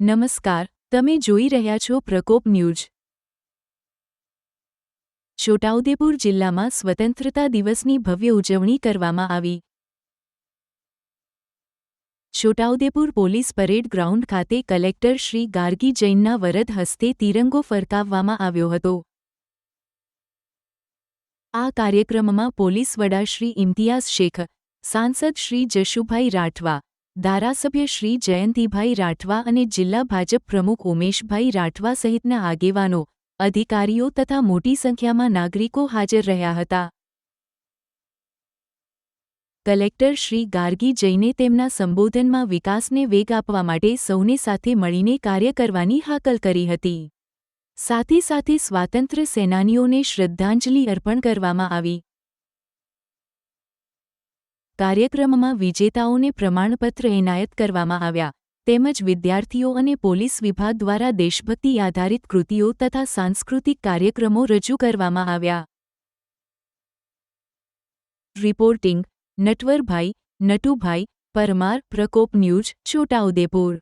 નમસ્કાર, તમે જોઈ રહ્યા છો પ્રકોપ ન્યૂઝ. છોટાઉદેપુર જિલ્લામાં સ્વતંત્રતા દિવસની ભવ્ય ઉજવણી કરવામાં આવી. છોટાઉદેપુર પોલીસ પરેડ ગ્રાઉન્ડ ખાતે કલેક્ટર શ્રી ગાર્ગી જૈનના વરદ હસ્તે તિરંગો ફરકાવવામાં આવ્યો હતો. આ કાર્યક્રમમાં પોલીસ વડા શ્રી ઇમ્તિયાઝ શેખ, સાંસદ શ્રી જશુભાઈ રાઠવા ધારાસભ્ય શ્રી જયંતિભાઈ રાઠવા અને જિલ્લા ભાજપ પ્રમુખ ઉમેશભાઈ રાઠવા સહિતના આગેવાનો, અધિકારીઓ તથા મોટી સંખ્યામાં નાગરિકો હાજર રહ્યા હતા. કલેક્ટર શ્રી ગાર્ગી જઈને તેમના સંબોધનમાં વિકાસને વેગ આપવા માટે સૌને સાથે મળીને કાર્ય કરવાની હાકલ કરી હતી. સાથે સાથે સ્વાતંત્ર્ય સેનાનીઓને શ્રદ્ધાંજલિ અર્પણ કરવામાં આવી. કાર્યક્રમમાં વિજેતાઓને પ્રમાણપત્ર એનાયત કરવામાં આવ્યા, તેમજ વિદ્યાર્થીઓ અને પોલીસ વિભાગ દ્વારા દેશભક્તિ આધારિત કૃતિઓ તથા સાંસ્કૃતિક કાર્યક્રમો રજૂ કરવામાં આવ્યા. Reporting, Natwarbhai, Natubhai, Parmar, Prakop news, Chhotaudepur.